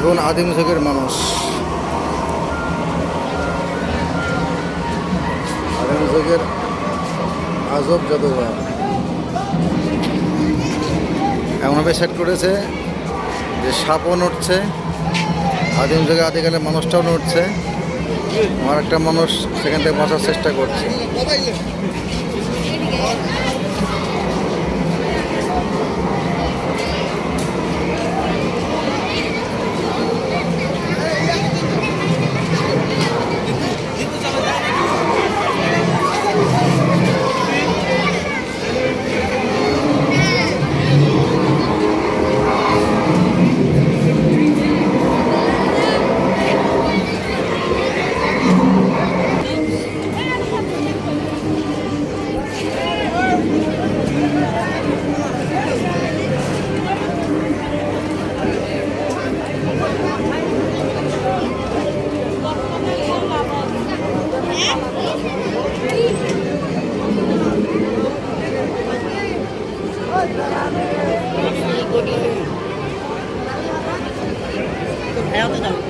দেখুন আদিম যুগের মানুষ। আদিম যুগের আজব জাদুঘর। এমনভাবে সেট করেছে যে সাপও নড়ছে, আদিম যুগে আদিকালে মানুষটাও নড়ছে। আমার একটা মানুষ সেখান থেকে বাঁচার চেষ্টা করছে। Ayaw ko daw.